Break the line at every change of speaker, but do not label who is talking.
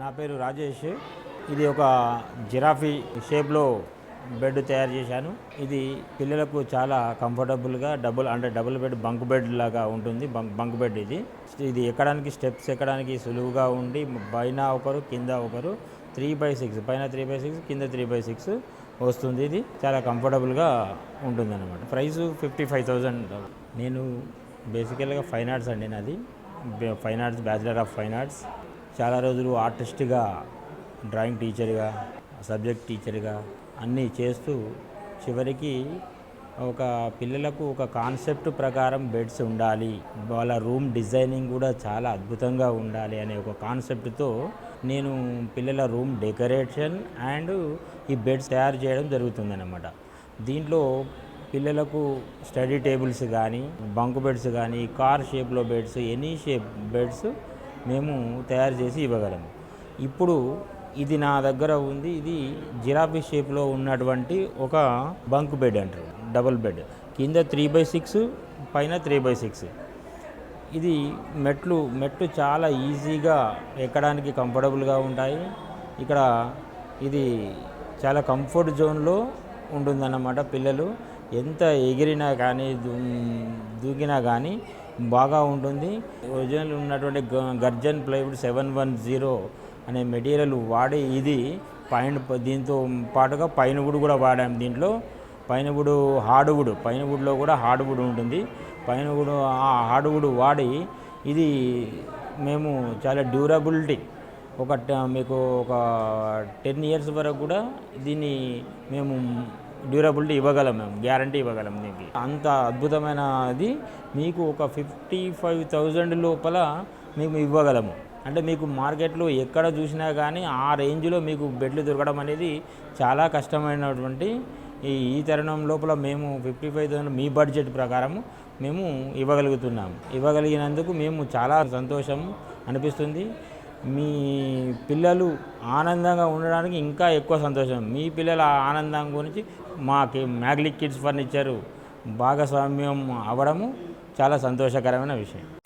నా పేరు రాజేష్. ఇది ఒక జిరాఫీ షేప్లో బెడ్ తయారు చేశాను. ఇది పిల్లలకు చాలా కంఫర్టబుల్గా డబుల్ అంటే డబుల్ బెడ్ బంక్ బెడ్ లాగా ఉంటుంది. బంక్ బంక్ బెడ్ ఇది. ఇది ఎక్కడానికి స్టెప్స్ ఎక్కడానికి సులువుగా ఉండి పైన ఒకరు కింద ఒకరు త్రీ బై సిక్స్ పైన త్రీ బై సిక్స్ కింద త్రీ బై సిక్స్ వస్తుంది ఇది. చాలా కంఫర్టబుల్గా ఉంటుంది అనమాట ప్రైస్ ఫిఫ్టీ ఫైవ్ థౌజండ్ నేను బేసికల్గా ఫైన్ ఆర్ట్స్ అండి నాది. Fine arts bachelor of fine arts చాలా రోజులు ఆర్టిస్ట్గా డ్రాయింగ్ టీచర్గా సబ్జెక్ట్ టీచర్గా అన్నీ చేస్తూ చివరికి ఒక పిల్లలకు ఒక కాన్సెప్ట్ ప్రకారం బెడ్స్ ఉండాలి. వాళ్ళ రూమ్ డిజైనింగ్ కూడా చాలా అద్భుతంగా ఉండాలి అనే ఒక కాన్సెప్ట్తో నేను పిల్లల రూమ్ డెకరేషన్ అండ్ ఈ బెడ్స్ తయారు చేయడం జరుగుతుందన్నమాట. దీంట్లో పిల్లలకు స్టడీ టేబుల్స్ కానీ బంక్ బెడ్స్ కానీ కార్ షేప్లో బెడ్స్ ఎనీ షేప్ బెడ్స్ మేము తయారు చేసి ఇవ్వగలము. ఇప్పుడు ఇది నా దగ్గర ఉంది ఇది జిరాఫీ షేప్లో ఉన్నటువంటి ఒక బంక్ బెడ్ అంటారు డబుల్ బెడ్. కింద త్రీ బై సిక్స్ పైన త్రీ బై సిక్స్. ఇది మెట్లు మెట్లు చాలా ఈజీగా ఎక్కడానికి కంఫర్టబుల్గా ఉంటాయి. ఇక్కడ ఇది చాలా కంఫర్ట్ జోన్లో ఉంటుందన్నమాట పిల్లలు. ఎంత ఎగిరినా కానీ దూ దూకినా కానీ బాగా ఉంటుంది. ఒరిజినల్ ఉన్నటువంటి గ- Gurjan plywood seven one zero అనే మెటీరియల్ వాడి ఇది పైన దీంతో పాటుగా పైన వుడ్ కూడా వాడాము దీంట్లో. పైన వుడ్ హార్డ్ వుడ్ పైన వుడ్లో కూడా హార్డ్ వుడ్ ఉంటుంది. పైన వుడ్ ఆ హార్డ్ వుడ్ వాడి ఇది మేము చాలా డ్యూరబిలిటీ. ఒక ట- మీకు ఒక టెన్ ఇయర్స్ వరకు కూడా దీన్ని మేము డ్యూరబిలిటీ ఇవ్వగలం మేము గ్యారంటీ ఇవ్వగలం దీనికి అంత అద్భుతమైన అది మీకు ఒక ఫిఫ్టీ ఫైవ్ థౌజండ్ లోపల మేము ఇవ్వగలము. అంటే మీకు మార్కెట్లో ఎక్కడ చూసినా కానీ ఆ రేంజ్లో మీకు బెడ్లు దొరకడం అనేది చాలా కష్టమైనటువంటి ఈ ఈ తరుణం లోపల మేము ఫిఫ్టీ ఫైవ్ థౌసండ్ మీ బడ్జెట్ ప్రకారం మేము ఇవ్వగలుగుతున్నాము. ఇవ్వగలిగినందుకు మేము చాలా సంతోషం అనిపిస్తుంది. మీ పిల్లలు ఆనందంగా ఉండడానికి ఇంకా ఎక్కువ సంతోషం. మీ పిల్లల ఆనందం గురించి మాకి మ్యాగ్లిక్ కిడ్స్ ఫర్నిచరు భాగస్వామ్యం అవ్వడము చాలా సంతోషకరమైన విషయం.